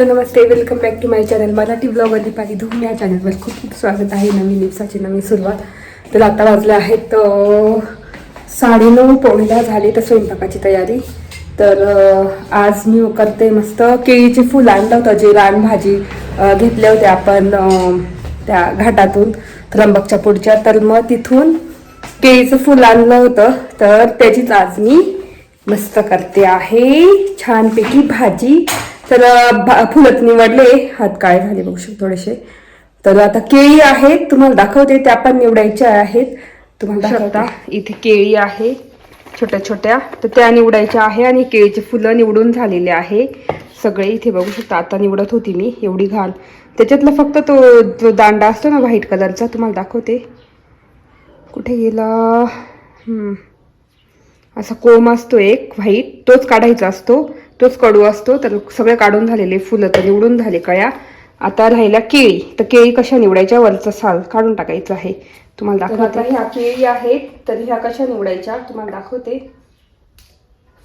Hello Namaste. Welcome back to my channel Marathi blog Deepali Dhoom या चॅनलवर खूप खूप स्वागत आहे. नवीन दिवसाची नवीन सुरुवात. तर आता वाजले आहेत साडेनऊ पोळीला झाली तर स्वयंपाकाची तयारी. तर आज मी करते मस्त केळीचे फुल आणलं होतं जे रानभाजी घेतल्या होत्या आपण त्या घाटातून त्र्यंबकच्या पुढच्या. तर मग तिथून केळीचं फुल आणलं होतं. तर त्याचीच आज मी मस्त करते आहे. छानपैकी भाजी. तर फुलत निवडले हात काय झाले बघू शकतो थोडेसे. तर आता केळी आहेत तुम्हाला दाखवते त्या पण निवडायच्या आहेत. तुम्हाला दाखवता. इथे केळी आहे छोट्या छोट्या तर त्या निवडायच्या आहे आणि केळीचे फुलं निवडून झालेले आहे. सगळे इथे बघू शकता आता निवडत होती मी एवढी घाण. त्याच्यातला फक्त तो जो दांडा असतो ना व्हाईट कलरचा तुम्हाला दाखवते. कुठे गेला. असा कोंब असतो एक व्हाईट तोच काढायचा असतो. तोच कडू असतो तर सगळे काढून झालेले फुलं तर निवडून झाले कळ्या. आता राहिल्या केळी. तर केळी कशा निवडायच्या? वरचं साल काढून टाकायचं आहे. तुम्हाला दाखवते. ह्या केळी आहेत तर ह्या कशा निवडायच्या? तुम्हाला दाखवते.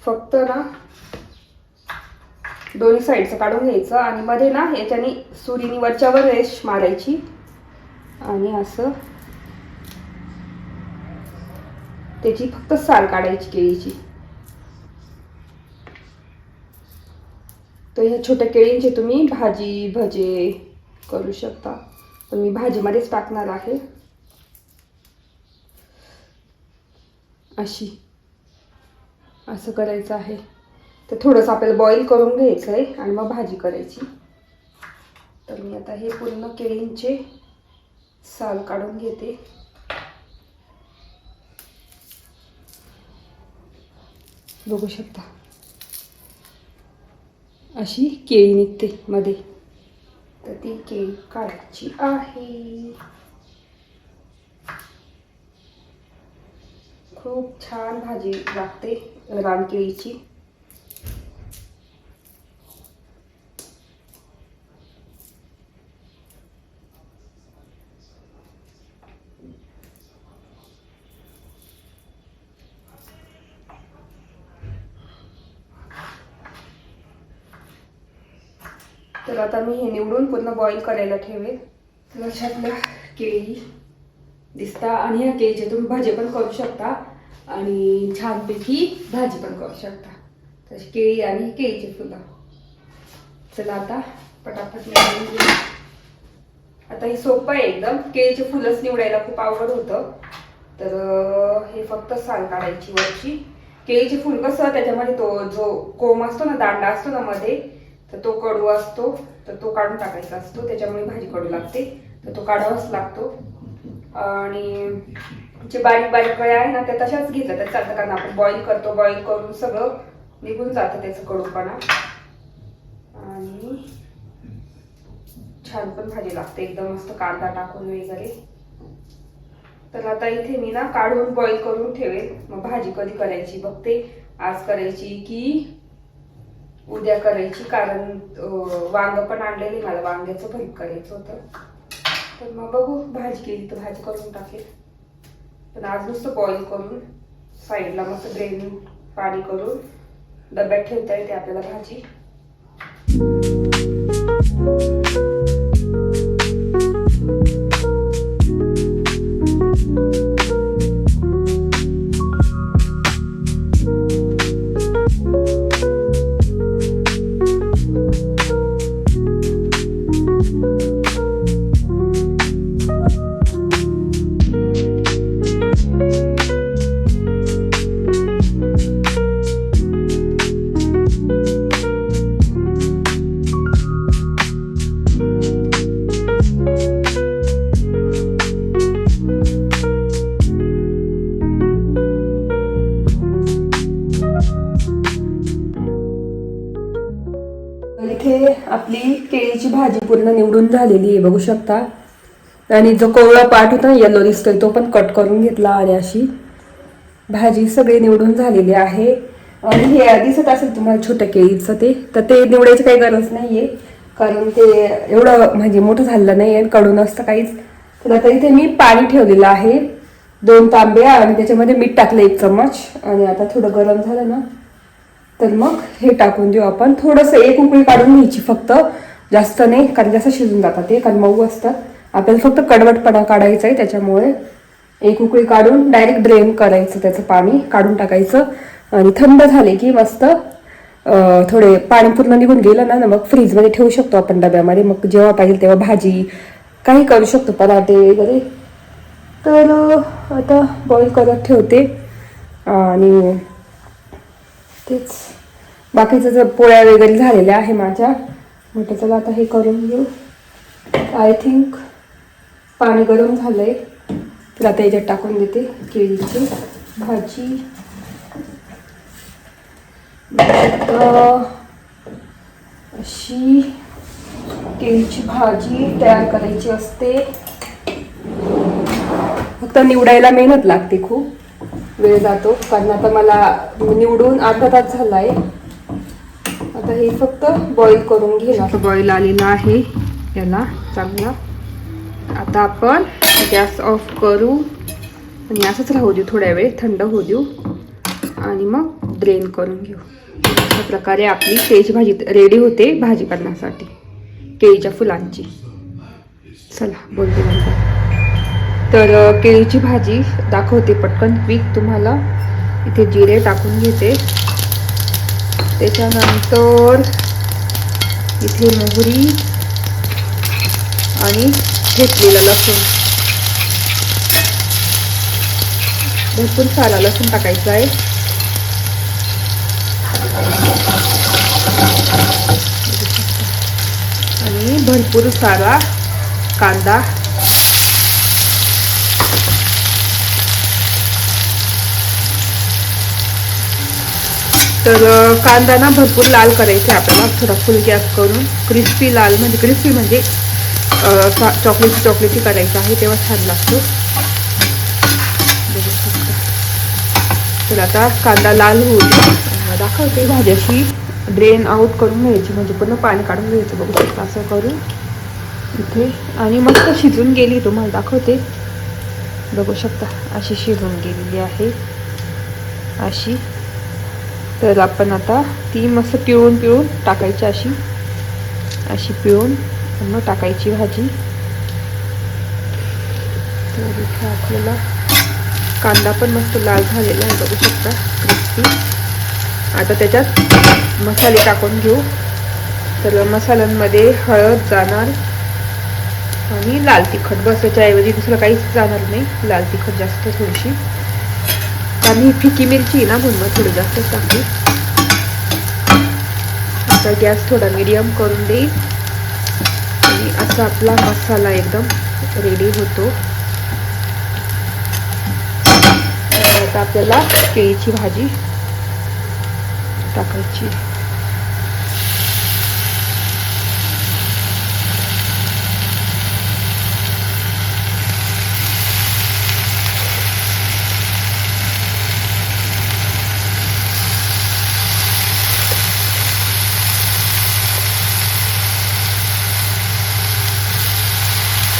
फक्त ना दोन्ही साईडचं काढून घ्यायचं. आणि मध्ये ना याच्याने सुरीनी वरच्यावर रेश मारायची. आणि असं त्याची फक्त साल काढायची केळीची. तर ह्या छोट्या केळींचे तुम्ही भाजी भजे करू शकता. पण मी भाजीमध्येच टाकणार आहे. अशी. असं करायचं आहे. तर थोडंसं आपल्याला बॉईल करून घ्यायचं आहे आणि मग भाजी करायची. तर मी आता हे पूर्ण केळींचे साल काढून घेते. बघू शकता. अशी केळी निघते मध्ये. तर ती केळी काढायची आहे. खूप छान भाजी लागते रानकेळीची तर आता मी हे निवडून पूर्ण बॉईल करायला ठेवेल. लक्षातल्या केळी दिसता आणि ह्या केळीचे तुम्ही भाजी पण करू शकता आणि छानपैकी भाजी पण करू शकता. तशी केळी आणि केळीचे फुलं. चला आता पटापट निवडून घेऊ. आता हे सोपं आहे एकदम. केळीचे फुलंच निवडायला खूप आवड होतं. तर हे फक्त साल काढायची वरची. केळीचे फुल कसं त्याच्यामध्ये तो जो कोंब असतो ना दांडा असतो ना मध्ये तर तो कडू असतो. तर तो काढून टाकायचा असतो त्याच्यामुळे भाजी कडू लागते. तर तो काढावाच लागतो. आणि जे बारीक बारीक कळ्या आहे ना त्या तशाच घेतल्या. तर चालतं कारण आपण बॉईल करतो बॉईल करून सगळं निघून जातं त्याचं कडूपणा. आणि छान पण भाजी लागते एकदम मस्त कांदा टाकून वगैरे. तर आता इथे मी ना काढून बॉईल करून ठेवेल. मग भाजी कधी करायची बघते. आज करायची की उद्या करायची कारण वांग पण आणलेली मला वांग्याचं भरीत करायचं होतं. तर मग बघू भाजी केली तर भाजी करून टाकेल. पण आज नुसतं बॉईल करून साईडला मस्त ग्रेव्ही पाणी करून डब्यात ठेवता येते आपल्याला भाजी. झालेली आहे बघू शकता. आणि जो कोवळा पाठ होता येलो दिसतोय तो पण कट करून घेतला आणि अशी भाजी सगळी निवडून झालेली आहे. आणि हे दिसत असेल तुम्हाला छोट्या केळीचं ते तर ते निवडायची काही गरज नाहीये कारण ते एवढं म्हणजे मोठं झालेलं नाही आणि कडून असतं काहीच. तर आता इथे मी पाणी ठेवलेलं आहे दोन तांबे आणि त्याच्यामध्ये मीठ टाकलं एक चम्मच. आणि आता थोडं गरम झालं ना तर मग हे टाकून देऊ आपण. थोडंसं एक उकळी काढून घ्यायची फक्त. जास्त नाही कारण जास्त शिजून जातात ते कारण मऊ असतात आपल्याला फक्त कडवटपणा काढायचा आहे त्याच्यामुळे एक उकळी काढून डायरेक्ट ड्रेन करायचं त्याचं पाणी काढून टाकायचं. आणि थंड झाले की मस्त थोडे पाणी पूर्ण निघून गेलं ना मग फ्रीजमध्ये ठेवू शकतो आपण डब्यामध्ये. मग जेव्हा पाहिजे तेव्हा भाजी काही करू शकतो पराठे वगैरे. तर आता बॉईल करत ठेवते. आणि तेच बाकीचं जर पोळ्या वगैरे झालेल्या आहे माझ्या म्हटलं चला आता हे करून घेऊ. आय थिंक पाणी गरम झालंय. तर आता याच्यात टाकून देते केळीची भाजी. अशी केळीची भाजी तयार करायची असते. फक्त निवडायला मेहनत लागते खूप. वेळ जातो. कारण आता मला निवडून अर्धा तास झाला आहे आता हे फक्त बॉईल करून घेणार. बॉईल आलेला आहे याला चांगला. आता आपण गॅस ऑफ करू. आणि असंच राहू देऊ थोड्या वेळ थंड होऊ देऊ. आणि मग ड्रेन करून घेऊ. अशा प्रकारे आपली केळीची भाजी रेडी होते भाजी करण्यासाठी. केळीच्या फुलांची. चला बोलते नंतर. तर केळीची भाजी दाखवते पटकन. क्विक तुम्हाला. इथे जिरे टाकून घेते. त्याच्यानंतर इथे मोहरी आणि घेतलेलं लसूण. भरपूर सारा लसूण टाकायचा आहे. आणि भरपूर सारा कांदा तर कांदा ना भरपूर लाल करायचे आपल्याला. थोडा फुल गॅस करून. क्रिस्पी लाल म्हणजे क्रिस्पी म्हणजे चॉकलेटी चॉकलेटी करायचं आहे तेव्हा छान लागतो. बघू शकता. तर आता कांदा लाल होऊ दाखवते भाज्याशी. ड्रेन आउट करून घ्यायची म्हणजे पूर्ण पाणी काढून घ्यायचं. बघू शकता असं करून. इथे. आणि मस्त शिजून गेली तुम्हाला दाखवते. बघू शकता अशी शिजून गेलेली आहे. अशी. तर आपण आता ती मस्त पिळून पिळून टाकायची अशी. अशी पिळून मग टाकायची भाजी. तर इथे आपल्याला कांदा पण मस्त लाल झालेला आहे बघू शकता. क्रिस्पी. आता त्याच्यात मसाले टाकून घेऊ. तर मसाल्यांमध्ये हळद जाणार आणि लाल तिखट. बस याच्याऐवजी दुसरं काहीच जाणार नाही. लाल तिखट जास्त थोडीशी. आता मी फिकी मिरची ना म्हणून मग थोडी जास्तच टाकली आता गॅस थोडा मिडियम करून देईल आणि असा आपला मसाला एकदम रेडी होतो. आता आपल्याला केळीची भाजी टाकायची.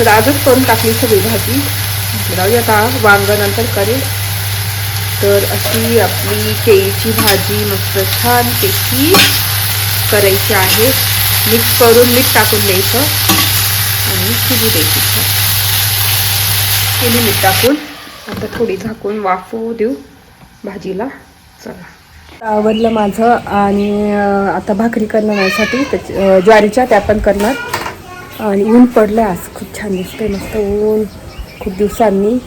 तर आजच करून टाकली सगळी भाजी जाऊया जाऊ आता वांग नंतर करेल. तर अशी आपली केळीची भाजी मस्त छान पैकी करायची आहे. मिक्स करून मीठ टाकून द्यायचं. आणि शिजू द्यायची छान केली मीठ टाकून आता थोडी झाकून वाफवू देऊ. भाजीला चला. आवडलं माझं आणि आता भाकरी करण्यासाठी त्याच- ज्वारीच्या त्या पण करणार. आणि ऊन पडलं आज खूप छान दिसतंय मस्त ऊन खूप दिवसांनी.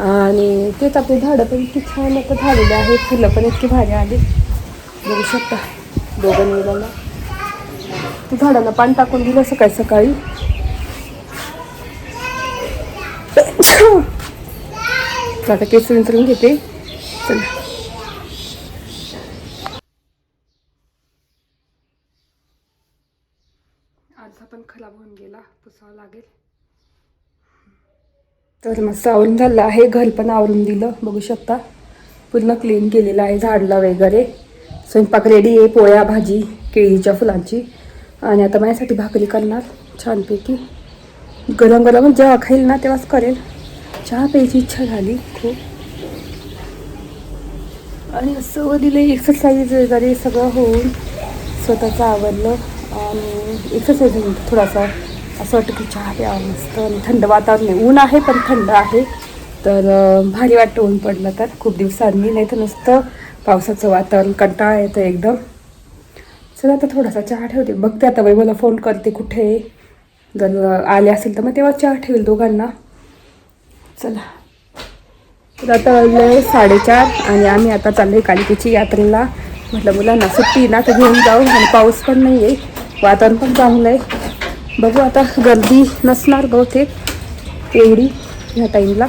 आणि तेच आपली झाडं पण इतकी छान आता झालेली आहेत फुलं पण इतकी भारी आली. बघू शकता दोघं मुलांना तू झाडांना पाणी टाकून दिलं सकाळी सकाळी. आता केस विंचरून घेते. चला आरसा पण खराब होऊन गेला करावं लागेल. तर मस्त आवरून झालं आहे घर पण आवरून दिलं बघू शकता. पूर्ण क्लीन केलेलं आहे झाडला वगैरे. स्वयंपाक रेडी आहे पोळ्या भाजी केळीच्या फुलांची. आणि आता माझ्यासाठी भाकरी करणार छानपैकी. गरम गरम जेव्हा खाईल ना तेव्हाच करेल. चहा प्यायची इच्छा झाली खूप. आणि असं दिले एक्सरसाइज वगैरे सगळं होऊन स्वतःचं आवडलं आणि एक्सरसाइज थोडासा. असं वाटतं की चहा प्यावा मस्त. आणि थंड वातावरण आहे. ऊन आहे पण थंड आहे. तर भारी वाटतं ऊन पडलं तर. खूप दिवसांनी. नाही तर नुसतं पावसाचं वातावरण कंटाळा येतं एकदम. चला आता थोडासा चहा ठेवते. बघते आता बाई मला फोन करते कुठे जर आले असेल तर मग तेव्हा चहा ठेवेल दोघांना. चला. तर आता वाजले साडेचार आणि आम्ही आता चाललोय कालिकेची यात्रेला. म्हटलं मुलांना सुट्टी ना तर घेऊन जाऊ. आणि पाऊस पण नाही आहे वातावरण पण चांगलं आहे. बघू आता गर्दी नसणार बहुतेक एवढी ह्या टाईमला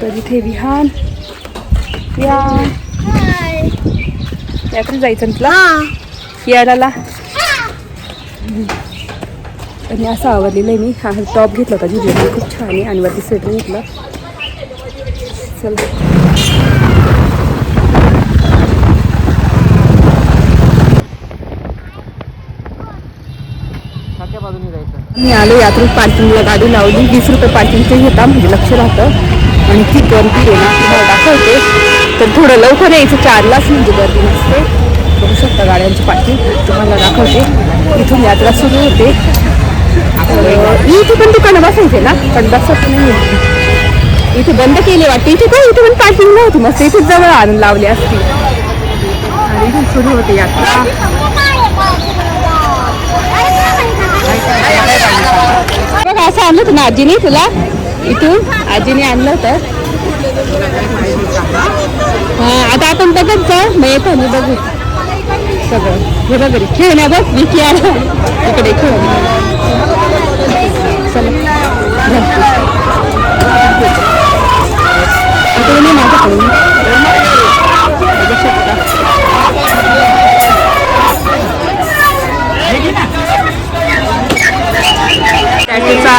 तर इथे विहान. या यात्रेला जायचं तुला यायला आणि असं आवडलेलं आहे मी. हा टॉप घेतला होता जुडिओ खूप छान आहे. आणि वरती स्वेटर घेतलं. चल. मी आलो यात्रेत पार्किंगला गाडी लावली. वीस रुपये पार्किंगचे घेता म्हणजे लक्ष राहतं. आणि ती गर्दी आहे ना तुम्हाला दाखवते. तर थोडं लवकर यायचं. चारलाच म्हणजे गर्दी नसते. बघू शकता गाड्यांची पार्किंग तुम्हाला दाखवते. इथून यात्रा सुरू होते. इथे पण दुकानं बसायचे ना? पण बसत नाही. इथे बंद केले वाटते. इथे काय? इथे पण पार्किंग नव्हती. मस्त इथे जवळ आणून लावली असती आणि इथून सुरू होते यात्रा. असं आणलं होतं ना आजीने तुला? इथून? आजीने आणलं होतं. हा आता आपण बघत जा. मग येतो मी बघू. सगळं. हे बघ रे खेळण्या बघ मी आला इकडे खेळ. चला. इकडे माझ्याकडून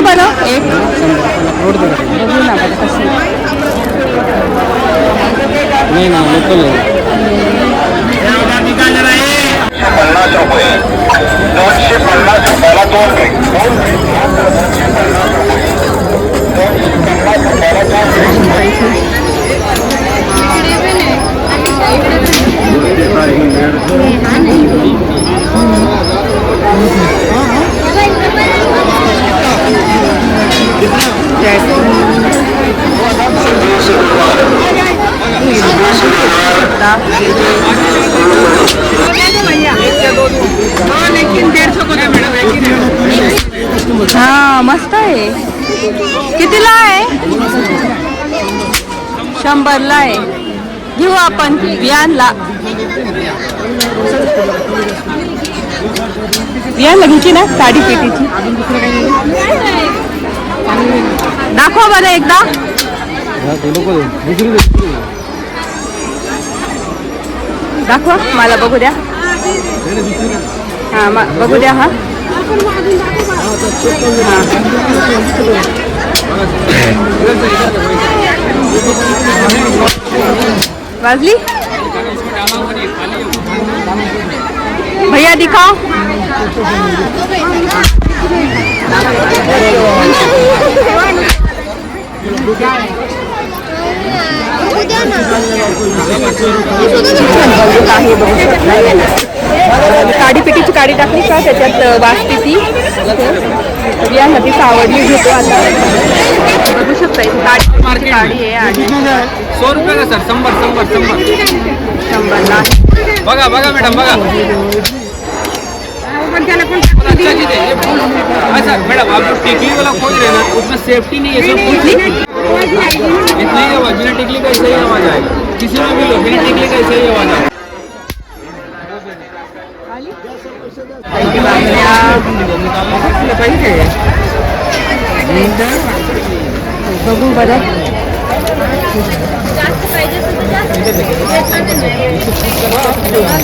दाखवा बरं एक बघू ना बरं कशी आहे. नाही ना लोकल आहे पन्नास रुपये दोनशे पन्नास रुपयाला दोन ब्रेक दोनशे पन्नास रुपये दोनशे पन्नास रुपयाला दोन ब्रेक हा मस्त आहे. कितीला आहे? शंभरला आहे. घेऊ आपण बियानला वियानला घ्यायची ना साडी पेटीची. दाखवा बरं एकदा. दाखवा मला बघू द्या. हा बघू द्या हा. वाजली? भैया दिखाओ. शकता काडी टाकली का? त्याच्यात वाजते ती तर या नदीच आवडली घेतो आता. बघू शकता काडी काडी आहे आणि सौ रुपये का सर? शंभर शंभर शंभर. शंभरला आहे. बघा बघा मॅडम बघा. पण अच्छा अच्छा मैडम आप जो टिकली वाला खोज रहे ना उसमें सेफ्टी नहीं है सब फुल सेफ्टी ही आवाज़ बिना टिकली का ऐसा ही आवाज़ आएगा किसी में भी लो बिना टिकली का ऐसा ही आवाज़ आएगा बघू बरं चल बघू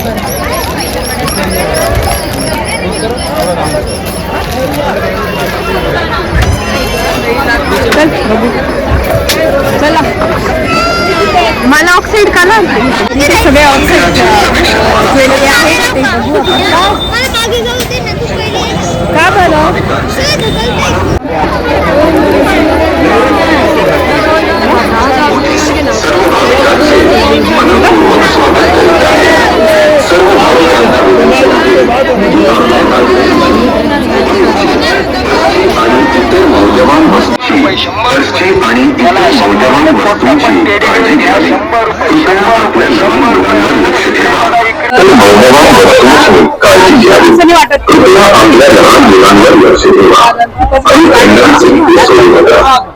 चला. मला ऑक्साईड का ना? इथे सगळे ऑक्साईड ज्वेलरी आहे ते बघू का बरं? आपल्या लहान मुलांवर लक्ष ठेवा आणि त्यांना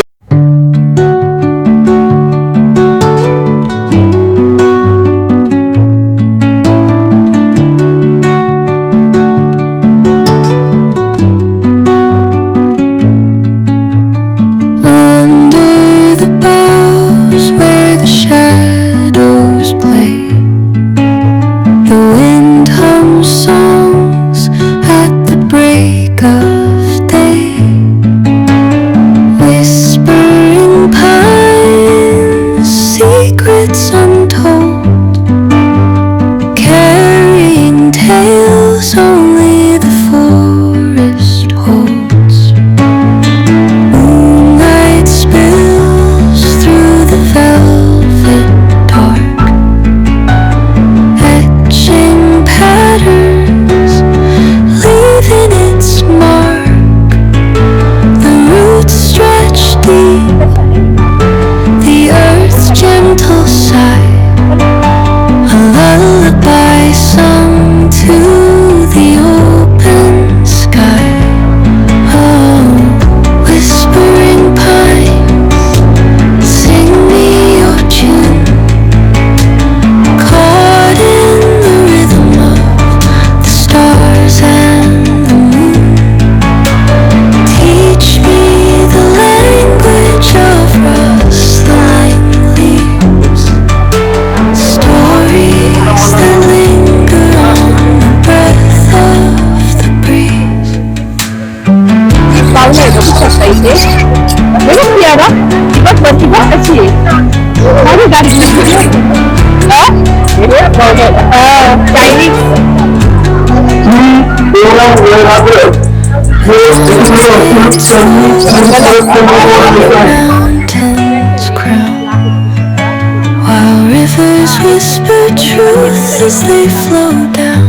mountains crown while rivers whisper truth as they flow down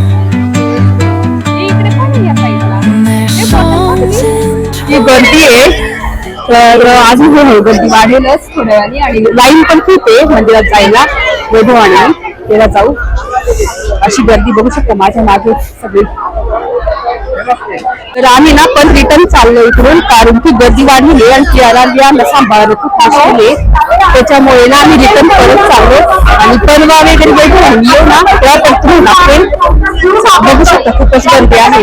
and their songs ही गर्दी आहे तर अजून हो गर्दी वाढेलच थोड्या वेळाने आणि लाईन पण खूप आहे मंदिरात जायला वधू आणि त्याला जाऊ. अशी गर्दी बघू शकता माझ्या मागे सगळी. तर आम्ही ना पण रिटर्न चाललो इकडून. कारण की गर्दी वाढली आणि आराध्याला सांभाळायला खूप आहे त्याच्यामुळे ना आम्ही रिटर्न परत चाललो आणि परवा वगैरे वेळ येऊ ना तेव्हा तुम्ही लागेल बघू शकता खूपच गर्दी आहे?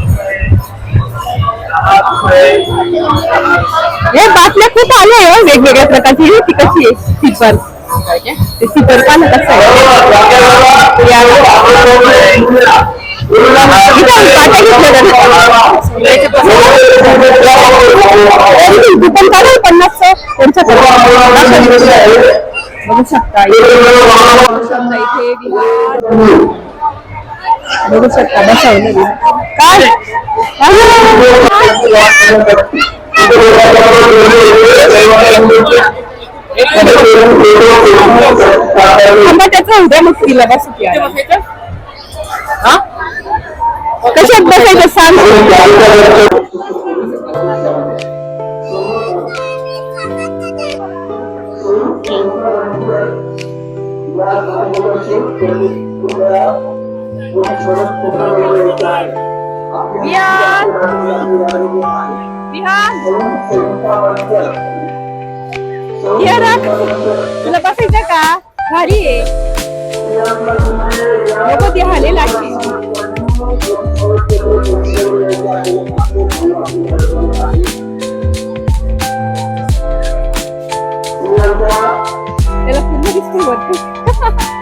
हे बातम्या खूप आल्या आहे वेगवेगळ्या प्रकारची. ती कशी आहे? सिपर. ते सिपर पान कसं आहे? पन्नास पुढच्या बघू शकता. इथे बघू शकता बसवलं काय त्याचा उद्या मग तिला बस कशात बसायचं सांग. विहान विहान विहारात तुला बसायचं का भारी आहे नको ती हाले लागते त्याला पूर्ण दिसते वरती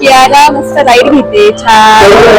कियारा मस्त राईड घेते छान.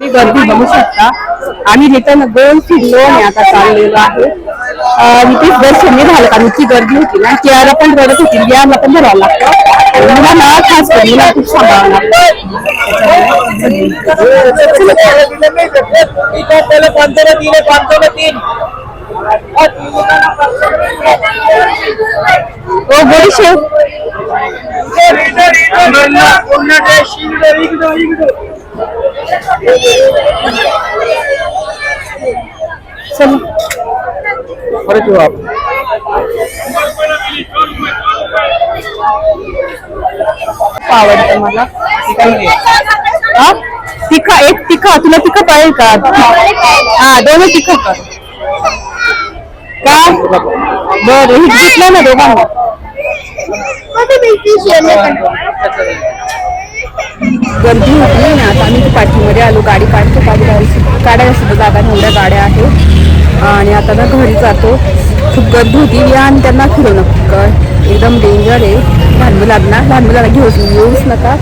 ही गर्दी बघू शकता. आम्ही रिटर्न दोन फिरलो आणि आता चाललेलो आहे. इथे इथेच दर्शन झालं. कारण इतकी गर्दी होती ना. कियाला पण रडत होती. बियाला पण भरावं लागतं. आणि मुलांना खास करून मुलांना खूप सांभाळावं लागतं. ओ गोडीशेव परत येऊ आपण. खूप आवडतं मला. तिखा एक. तिखा तुला तिखा पाहिजे का? हा दोन तिखा कर. का? बरं हे घेतलं ना दोघांना. गर्दी होती आणि आता आम्ही ती पाठीमध्ये आलो. गाडी काढतो गाडी काढायला काढायला सुद्धा जागा नाही एवढ्या गाड्या आहेत. आणि आता ना घरी जातो. खूप गर्दी होती. या आणि त्यांना फिरवणं. एकदम डेंजर आहे. लहान मुलांना लहान मुलांना येऊच नका.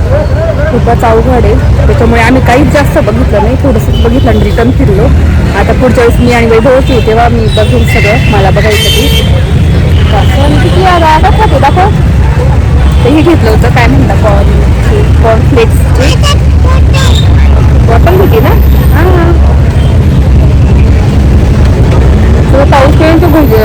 खूपच अवघड आहे. त्याच्यामुळे आम्ही काहीच जास्त बघितलं नाही. थोडंसं बघितलं आणि रिटर्न फिरलो. आता पुढच्या वेळेस मी आणि वैभवच येऊ. तेव्हा मी बघेन सगळं मला बघायचं किती आला दाखव दाखव. ते हे घेतलं होतं. काय म्हणतात कॉर्न कॉर्नफ्लेक्सचे बॉटल होती ना? हां. तुला पाऊस येईल तो भुजे